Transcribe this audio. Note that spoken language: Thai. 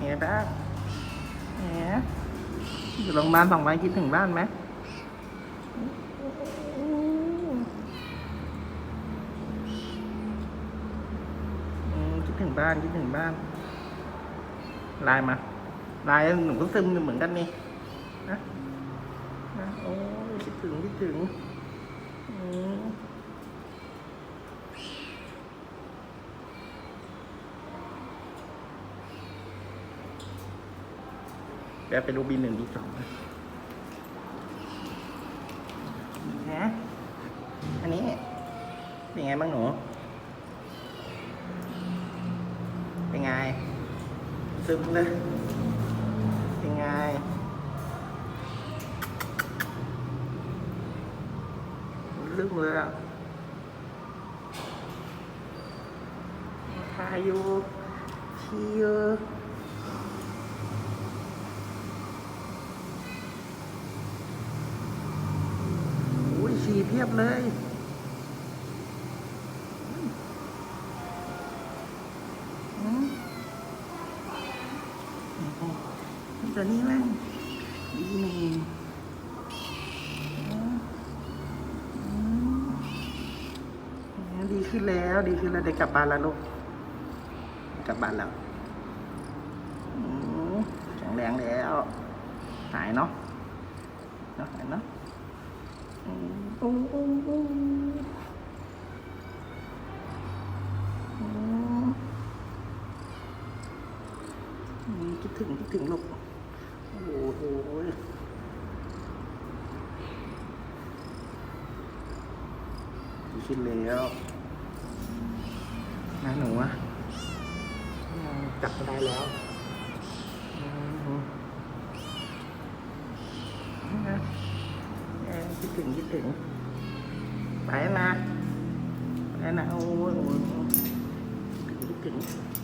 ไงบ้างแหมอยู่โรงพยาบาลสองวันคิดถึงบ้านไหมคิดถึงบ้านคิดถึงบ้านไลน์มาไลน์หนูก็ซึมเหมือนกันนี่นะนะโอ้คิดถึงคิดถึงอืม เดี๋ยวไปดูบีหนึ่งบีสองนะอันนี้ เป็นไงบ้างหนู เป็นไง ซึมเลยเป็นไงซึมเลยอะทายอยู่ชีเดีเพียบเลยอืมตัวนี้แม่งดีหนึ่งอืมอืมดีขึ้นแล้วดีขึ้นแล้วได้กลับบ้านแล้วลูกกลับบ้านแล้วอืมแข็งแรงแล้วหายเนาะเนาะหายเนาะ อืมอู้อู้อู้อืมอืมคิดถึงคิดถึงลูกโอ้โหดีขึ้นแล้วนะหนูอะจับไม่ได้แล้วอืมเออคิด ถึงคิดถึง ไปนะไปนะโอ้โหคิดถึงคิดถึง